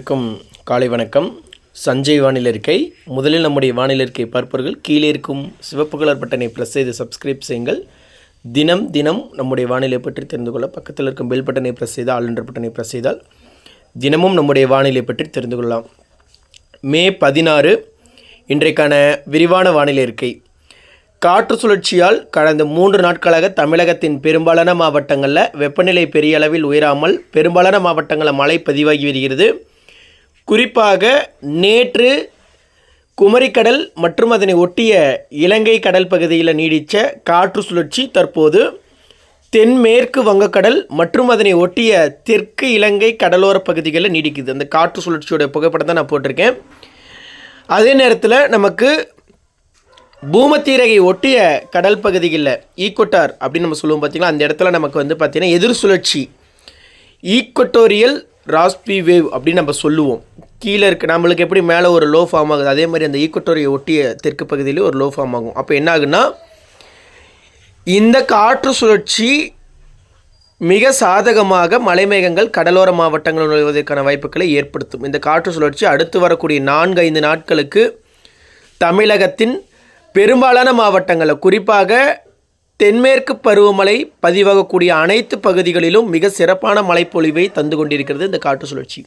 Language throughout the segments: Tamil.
வணக்கம் காலை வணக்கம். சஞ்சய் வானிலை இருக்கை. முதலில் நம்முடைய வானிலை இருக்கை பார்ப்பவர்கள் கீழே இருக்கும் சிவப்பு கலர் பட்டனை ப்ரெஸ் செய்து சப்ஸ்கிரைப் செய்யுங்கள். தினம் தினம் நம்முடைய வானிலை பற்றி தெரிந்து கொள்ள பக்கத்தில் இருக்கும் பெல் பட்டனை ப்ரெஸ் செய்தால் ஆளுநர் என்ற பட்டனை ப்ரெஸ் செய்தால் தினமும் நம்முடைய வானிலை பற்றி தெரிந்து கொள்ளலாம். மே பதினாறு இன்றைக்கான விரிவான வானிலை இருக்கை. காற்று சுழற்சியால் கடந்த மூன்று நாட்களாக தமிழகத்தின் பெரும்பாலான மாவட்டங்களில் வெப்பநிலை பெரிய அளவில் உயராமல் பெரும்பாலான மாவட்டங்களில் மழை பதிவாகி வருகிறது. குறிப்பாக நேற்று குமரிக்கடல் மற்றும் அதனை ஒட்டிய இலங்கை கடல் பகுதியில் நீடித்த காற்று சுழற்சி தற்போது தென்மேற்கு வங்கக்கடல் மற்றும் அதனை ஒட்டிய தெற்கு இலங்கை கடலோர பகுதிகளில் நீடிக்குது. அந்த காற்று சுழற்சியோட புகைப்படம் தான் நான் போட்டிருக்கேன். அதே நேரத்தில் நமக்கு பூமத்தீரகை ஒட்டிய கடல் பகுதிகளில் ஈக்குவட்டார் அப்படின்னு நம்ம சொல்லுவோம் பார்த்தீங்களா அந்த இடத்துல நமக்கு வந்து பார்த்திங்கன்னா எதிர் சுழற்சி ஈக்குவட்டோரியல் ராஸ்பி வேவ் அப்படின்னு நம்ம சொல்லுவோம். கீழே இருக்க நம்மளுக்கு எப்படி மேலே ஒரு லோ ஃபார்ம் ஆகுது அதே மாதிரி அந்த ஈக்குவட்டோரியை ஒட்டிய தெற்கு பகுதியிலே ஒரு லோ ஃபார்ம் ஆகும். அப்போ என்ன ஆகுன்னா இந்த காற்று சுழற்சி மிக சாதகமாக மலைமேகங்கள் கடலோர மாவட்டங்களில் நுழைவதற்கான வாய்ப்புகளை ஏற்படுத்தும். இந்த காற்று சுழற்சி அடுத்து வரக்கூடிய நான்கு ஐந்து நாட்களுக்கு தமிழகத்தின் பெரும்பாலான மாவட்டங்களில் குறிப்பாக தென்மேற்கு பருவமழை பதிவாகக்கூடிய அனைத்து பகுதிகளிலும் மிக சிறப்பான மழைப்பொழிவை தந்து கொண்டிருக்கிறது இந்த காற்று சுழற்சி.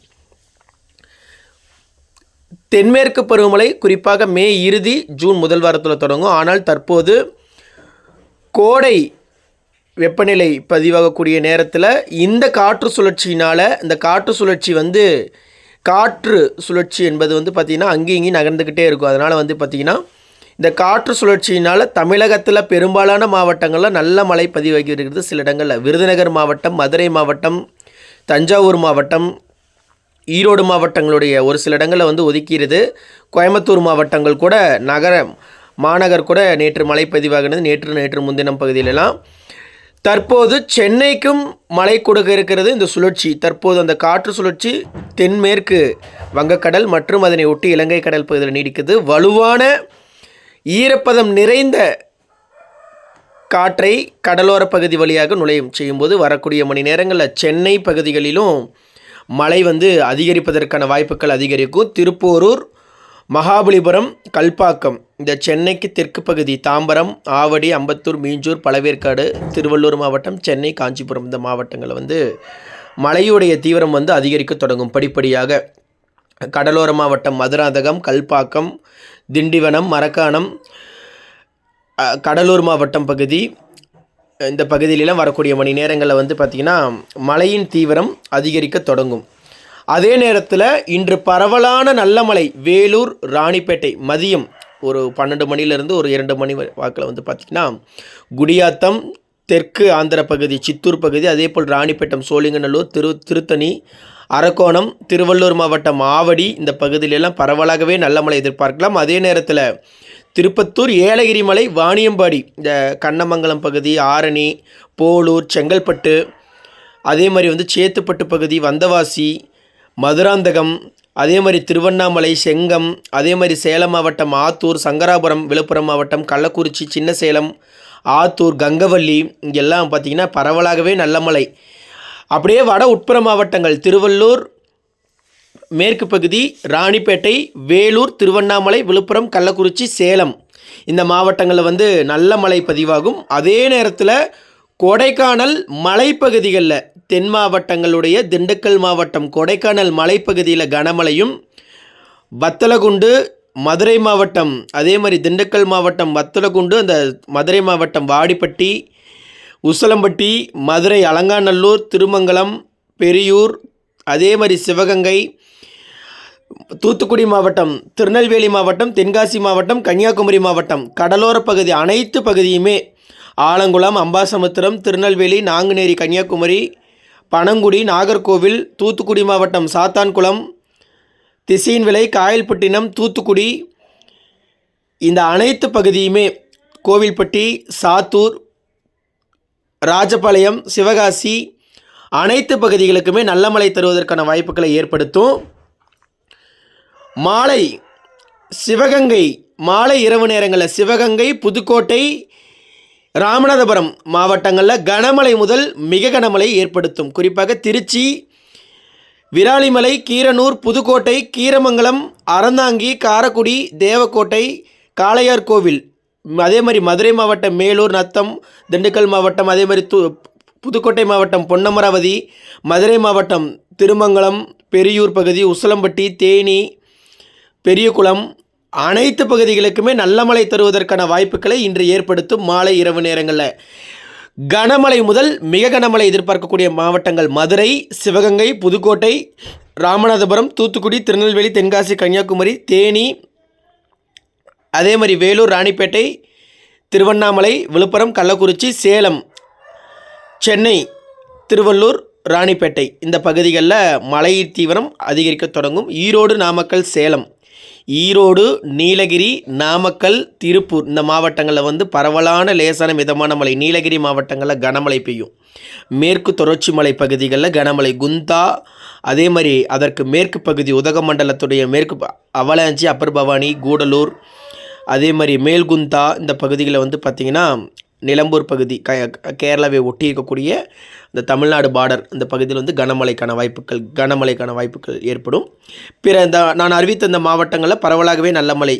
தென்மேற்கு பருவமழை குறிப்பாக மே இறுதி ஜூன் முதல் வாரத்தில் தொடங்கும். ஆனால் தற்போது கோடை வெப்பநிலை பதிவாகக்கூடிய நேரத்தில் இந்த காற்று சுழற்சியினால் இந்த காற்று சுழற்சி வந்து காற்று சுழற்சி என்பது வந்து பார்த்திங்கன்னா அங்கேயும் இங்கேயும் நகர்ந்துக்கிட்டே இருக்கும். அதனால் வந்து பார்த்திங்கன்னா இந்த காற்று சுழற்சியினால் தமிழகத்தில் பெரும்பாலான மாவட்டங்களில் நல்ல மழை பதிவாகி இருக்கிறது சில இடங்களில் விருதுநகர் மாவட்டம் மதுரை மாவட்டம் தஞ்சாவூர் மாவட்டம் ஈரோடு மாவட்டங்களுடைய ஒரு சில இடங்களில் வந்து ஒதுக்கிறது கோயம்புத்தூர் மாவட்டங்கள் கூட நகர மாநகர் கூட நேற்று மழை பதிவாகினது. நேற்று நேற்று முன்தினம் பகுதியிலலாம் தற்போது சென்னைக்கும் மழை கொடுக்க இருக்கிறது இந்த சுழற்சி. தற்போது அந்த காற்று சுழற்சி தென்மேற்கு வங்கக்கடல் மற்றும் அதனை ஒட்டி இலங்கை கடல் பகுதியில் நீடிக்குது. வலுவான ஈரப்பதம் நிறைந்த காற்றை கடலோர பகுதி வழியாக நுழையும். செய்யும்போது வரக்கூடிய மணி நேரங்களில் சென்னை பகுதிகளிலும் மழை வந்து அதிகரிப்பதற்கான வாய்ப்புகள் அதிகரிக்கும். திருப்போரூர் மகாபலிபுரம் கல்பாக்கம் இந்த சென்னைக்கு தெற்கு பகுதி தாம்பரம் ஆவடி அம்பத்தூர் மீஞ்சூர் பழவேற்காடு திருவள்ளூர் மாவட்டம் சென்னை காஞ்சிபுரம் இந்த மாவட்டங்களில் வந்து மழையுடைய தீவிரம் வந்து அதிகரிக்க தொடங்கும். படிப்படியாக கடலோர மாவட்டம் மதுராந்தகம் கல்பாக்கம் திண்டிவனம் மரக்காணம் கடலூர் மாவட்டம் பகுதி. இந்த பகுதியிலலாம் வரக்கூடிய மணி நேரங்களில் வந்து பார்த்திங்கன்னா மழையின் தீவிரம் அதிகரிக்க தொடங்கும். அதே நேரத்தில் இன்று பரவலான நல்ல மழை வேலூர் ராணிப்பேட்டை மதியம் ஒரு பன்னெண்டு மணிலேருந்து ஒரு இரண்டு மணி வாக்கில் வந்து பார்த்திங்கன்னா குடியாத்தம் தெற்கு ஆந்திர பகுதி சித்தூர் பகுதி அதே போல் ராணிப்பேட்டம் சோழிங்கநல்லூர் திரு திருத்தணி அரக்கோணம் திருவள்ளூர் மாவட்டம் ஆவடி இந்த பகுதியிலெல்லாம் பரவலாகவே நல்ல மழை எதிர்பார்க்கலாம். அதே நேரத்தில் திருப்பத்தூர் ஏலகிரி மலை வாணியம்பாடி இந்த கண்ணமங்கலம் பகுதி ஆரணி போலூர் செங்கல்பட்டு அதே மாதிரி வந்து சேத்துப்பட்டு பகுதி வந்தவாசி மதுராந்தகம் அதே மாதிரி திருவண்ணாமலை செங்கம் அதே மாதிரி சேலம் மாவட்டம் ஆத்தூர் சங்கராபுரம் விழுப்புரம் மாவட்டம் கள்ளக்குறிச்சி சின்ன சேலம் ஆத்தூர் கங்கவள்ளி இங்கெல்லாம் பார்த்திங்கன்னா பரவலாகவே நல்ல மழை. அப்படியே வட உட்புற மாவட்டங்கள் திருவள்ளூர் மேற்கு பகுதி ராணிப்பேட்டை வேலூர் திருவண்ணாமலை விழுப்புரம் கள்ளக்குறிச்சி சேலம். இந்த மாவட்டங்களில் வந்து நல்ல மழை பதிவாகும். அதே நேரத்தில் கொடைக்கானல் மலைப்பகுதிகளில் தென் மாவட்டங்களுடைய திண்டுக்கல் மாவட்டம் கொடைக்கானல் மலைப்பகுதியில் கனமழையும் வத்தலகுண்டு மதுரை மாவட்டம் அதே மாதிரி திண்டுக்கல் மாவட்டம் வத்தலகுண்டு அந்த மதுரை மாவட்டம் வாடிப்பட்டி உசலம்பட்டி மதுரை அலங்காநல்லூர் திருமங்கலம் பெரியூர் அதே மாதிரி சிவகங்கை தூத்துக்குடி மாவட்டம் திருநெல்வேலி மாவட்டம் தென்காசி மாவட்டம் கன்னியாகுமரி மாவட்டம் கடலோர பகுதி அனைத்து பகுதியுமே ஆலங்குளம் அம்பாசமுத்திரம் திருநெல்வேலி நாங்குநேரி கன்னியாகுமரி பனங்குடி நாகர்கோவில் தூத்துக்குடி மாவட்டம் சாத்தான்குளம் திசைன்விலை காயல்பட்டினம் தூத்துக்குடி இந்த அனைத்து பகுதியுமே கோவில்பட்டி சாத்தூர் ராஜபாளையம் சிவகாசி அனைத்து பகுதிகளுக்குமே நல்ல மழை தருவதற்கான வாய்ப்புகளை ஏற்படுத்தும். மாலை சிவகங்கை மாலை இரவு நேரங்களில் சிவகங்கை புதுக்கோட்டை ராமநாதபுரம் மாவட்டங்களில் கனமழை முதல் மிக கனமழை ஏற்படுத்தும். குறிப்பாக திருச்சி விராலிமலை கீரனூர் புதுக்கோட்டை கீரமங்கலம் அறந்தாங்கி காரக்குடி தேவக்கோட்டை காளையார் கோவில் அதே மாதிரி மதுரை மாவட்டம் மேலூர் நத்தம் திண்டுக்கல் மாவட்டம் அதே மாதிரி து புதுக்கோட்டை மாவட்டம் பொன்னமராவதி மதுரை மாவட்டம் திருமங்கலம் பெரியூர் பகுதி உசலம்பட்டி தேனி பெரியகுளம் அனைத்து பகுதிகளுக்குமே நல்ல மழை தருவதற்கான வாய்ப்புகளை இன்று ஏற்படுத்தும் மாலை இரவு நேரங்களில். கனமழை முதல் மிக கனமழை எதிர்பார்க்கக்கூடிய மாவட்டங்கள் மதுரை சிவகங்கை புதுக்கோட்டை ராமநாதபுரம் தூத்துக்குடி திருநெல்வேலி தென்காசி கன்னியாகுமரி தேனி அதே மாதிரி வேலூர் ராணிப்பேட்டை திருவண்ணாமலை விழுப்புரம் கள்ளக்குறிச்சி சேலம் சென்னை திருவள்ளூர் ராணிப்பேட்டை. இந்த பகுதிகளில் மழை தீவிரம் அதிகரிக்க தொடங்கும். ஈரோடு நாமக்கல் சேலம். ஈரோடு நீலகிரி நாமக்கல் திருப்பூர் இந்த மாவட்டங்களில் வந்து பரவலான லேசான மிதமான மழை. நீலகிரி மாவட்டங்களில் கனமழை பெய்யும். மேற்கு தொடர்ச்சி மலை பகுதிகளில் கனமழை. குந்தா அதே மாதிரி அதற்கு மேற்கு பகுதி உதகமண்டலத்துடைய மேற்கு அவலாஞ்சி அப்பர் பவானி கூடலூர் அதே மாதிரி மேல்குந்தா இந்த பகுதியில் வந்து பார்த்திங்கன்னா நிலம்பூர் பகுதி க கேரளாவை ஒட்டி இருக்கக்கூடிய இந்த தமிழ்நாடு பார்டர் இந்த பகுதியில் வந்து கனமழைக்கான வாய்ப்புகள் கனமழைக்கான வாய்ப்புகள் ஏற்படும். பிற இந்த நான் அறிவித்த இந்த மாவட்டங்களில் பரவலாகவே நல்ல மழை.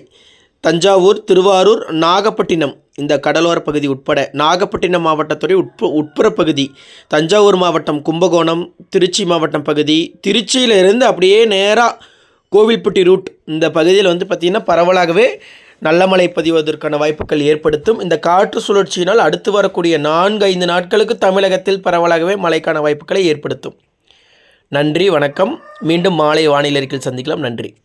தஞ்சாவூர் திருவாரூர் நாகப்பட்டினம் இந்த கடலோர பகுதி உட்பட நாகப்பட்டினம் மாவட்டத்துடைய உட்பு உட்புற பகுதி தஞ்சாவூர் மாவட்டம் கும்பகோணம் திருச்சி மாவட்டம் பகுதி திருச்சியிலிருந்து அப்படியே நேராக கோவில்பட்டி ரூட் இந்த பகுதியில் வந்து பார்த்திங்கன்னா பரவலாகவே நல்ல மழை பதிவதற்கான வாய்ப்புகள் ஏற்படுத்தும். இந்த காற்று சுழற்சியினால் அடுத்து வரக்கூடிய நான்கு ஐந்து நாட்களுக்கு தமிழகத்தில் பரவலாகவே மழைக்கான வாய்ப்புகளை ஏற்படுத்தும். நன்றி வணக்கம். மீண்டும் மாலை வானிலை அறிக்கையில் சந்திக்கலாம். நன்றி.